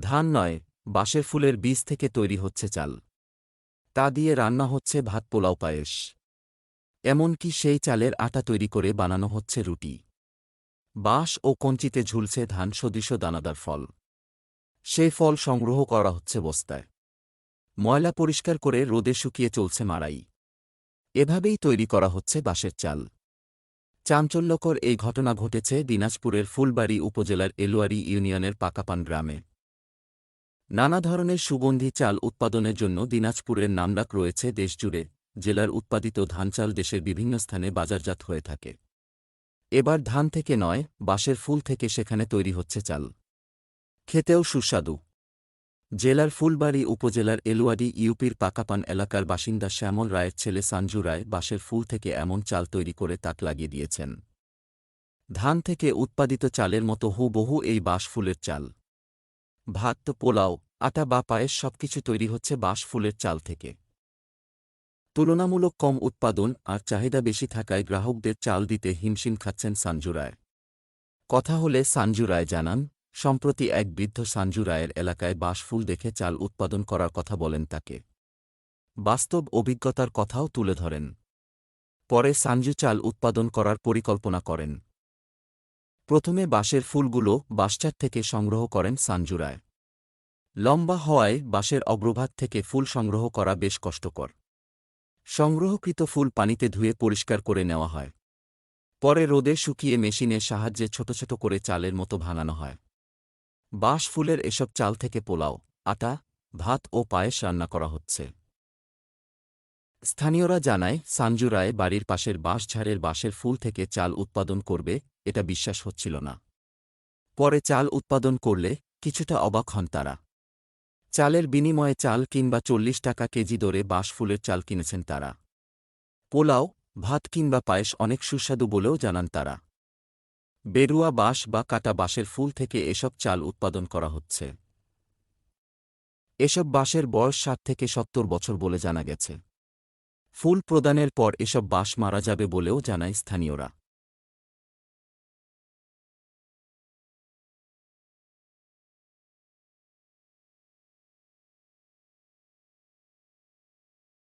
ধান নয়, বাঁশের ফুলের বীজ থেকে তৈরি হচ্ছে চাল। তা দিয়ে রান্না হচ্ছে ভাত, পোলাও, পায়েস। এমনকি সেই চালের আটা তৈরি করে বানানো হচ্ছে রুটি। বাঁশ ও কঞ্চিতে ঝুলছে ধান সদৃশ দানাদার ফল। সেই ফল সংগ্রহ করা হচ্ছে বস্তায়। ময়লা পরিষ্কার করে রোদে শুকিয়ে চলছে মারাই এভাবেই তৈরি করা হচ্ছে বাঁশের চাল। চাঞ্চল্যকর এই ঘটনা ঘটেছে দিনাজপুরের ফুলবাড়ি উপজেলার এলুয়ারি ইউনিয়নের পাকাপান গ্রামে। নানা ধরনের সুগন্ধি চাল উৎপাদনের জন্য দিনাজপুরের নামডাক রয়েছে দেশজুড়ে, জেলার উৎপাদিত ধান চাল দেশের বিভিন্ন স্থানে বাজারজাত হয়ে থাকে। এবার ধান থেকে নয়, বাঁশের ফুল থেকে সেখানে তৈরি হচ্ছে চাল। খেতেও সুস্বাদু। জেলার ফুলবাড়ি উপজেলার এলুয়াডি ইউপির পাকাপান এলাকার বাসিন্দা শ্যামল রায়ের ছেলে সাঞ্জু রায় বাঁশের ফুল থেকে এমন চাল তৈরি করে তাক লাগিয়ে দিয়েছেন। ধান থেকে উৎপাদিত চালের মতো হুবহু এই বাঁশ ফুলের চাল। ভাত, পোলাও, আটা বা পায়েস সবকিছু তৈরি হচ্ছে বাঁশ ফুলের চাল থেকে। তুলনামূলক কম উৎপাদন আর চাহিদা বেশি থাকায় গ্রাহকদের চাল দিতে হিমশিম খাচ্ছেন সাঞ্জু রায় কথা হলে সাঞ্জু রায় জানান, সম্প্রতি এক বৃদ্ধ সাঞ্জু রায়ের এলাকায় বাঁশফুল দেখে চাল উৎপাদন করার কথা বলেন তাকে। বাস্তব অভিজ্ঞতার কথাও তুলে ধরেন। পরে সাঞ্জু চাল উৎপাদন করার পরিকল্পনা করেন। প্রথমে বাঁশের ফুলগুলো বাঁশচার থেকে সংগ্রহ করেন সাঞ্জু রায় লম্বা হওয়ায় বাঁশের অগ্রভাগ থেকে ফুল সংগ্রহ করা বেশ কষ্টকর। সংগ্রহকৃত ফুল পানিতে ধুয়ে পরিষ্কার করে নেওয়া হয়। পরে রোদে শুকিয়ে মেশিনের সাহায্যে ছোট ছোট করে চালের মতো ভাঙানো হয়। বাঁশ ফুলের এসব চাল থেকে পোলাও, আটা, ভাত ও পায়েস রান্না করা হচ্ছে। স্থানীয়রা জানায় সাঞ্জু রায় বাড়ির পাশের বাঁশঝাড়ের বাঁশের ফুল থেকে চাল উৎপাদন করবে এটা বিশ্বাস হচ্ছিল না। পরে চাল উৎপাদন করলে কিছুটা অবাক হন তারা। চালের বিনিময়ে চাল কিংবা চল্লিশ টাকা কেজি দরে বাঁশ ফুলের চাল কিনেছেন তারা। পোলাও, ভাত কিংবা পায়েস অনেক সুস্বাদু বলেও জানান তারা। বেরুয়া বাঁশ বা কাটা বাঁশের ফুল থেকে এসব চাল উৎপাদন করা হচ্ছে। এসব বাঁশের বয়স ষাট থেকে সত্তর বছর বলে জানা গেছে। ফুল প্রদানের পর এসব বাঁশ মারা যাবে বলেও জানায় স্থানীয়রা।